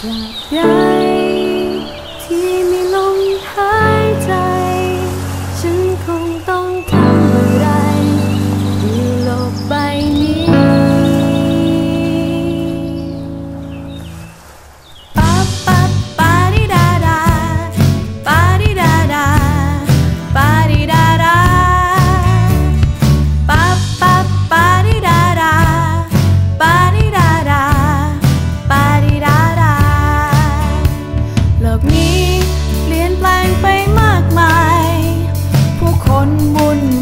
ตร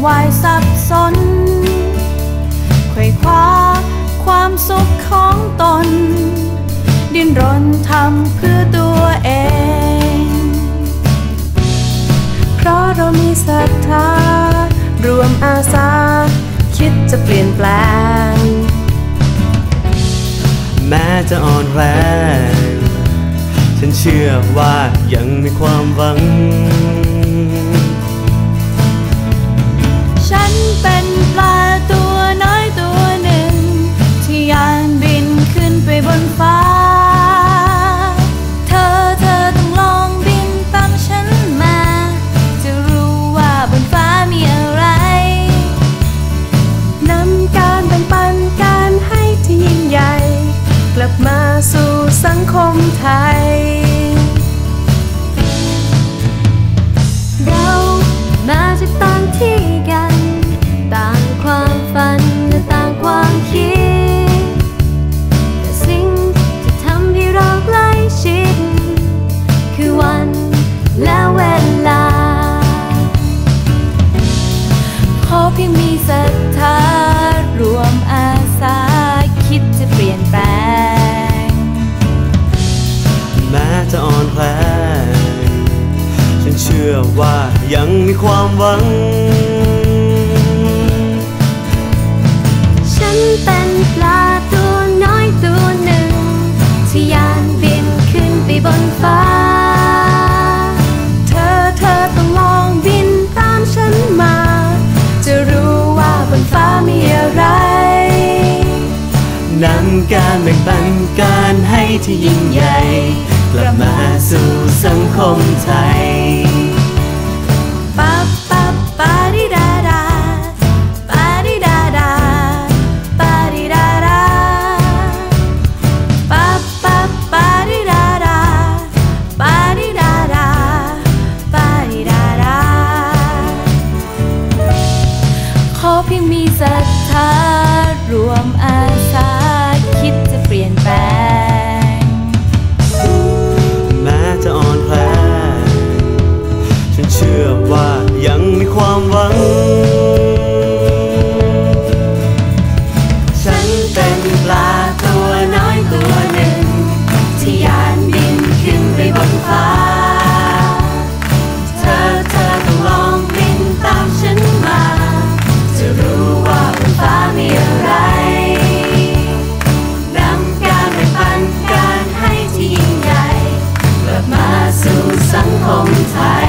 วายสับสนไขว่คว้าความสุขของตน ดิ้นรนทำเพื่อตัวเอง เพราะเรามีศรัทธารวมอาสา คิดจะเปลี่ยนแปลง แม้จะอ่อนแรง ฉันเชื่อว่ายังมีความหวัง สู่สังคมไทย ชื่อว่ายังมีความหวัง ฉันเป็นปลาตัวน้อยตัวหนึ่ง ที่ยานบินขึ้นไปบนฟ้า เธอเธอต้องลองบินตามฉันมา จะรู้ว่าบนฟ้ามีอะไรนำการแบ่งปันการให้ที่ยิ่งใหญ่ ลับมาสู่สังคมไทย เชื่อว่ายังมีความหวัง ฉันเป็นปลาตัวน้อยตัวหนึ่ง ที่ยานบินขึ้นไปบนฟ้า เธอเธอต้องลองบินตามฉันมา จะรู้ว่าบนฟ้ามีอะไรนำการแบ่งปันการให้ที่ยิ่งใหญ่ กลับมาสู่สังคมไทย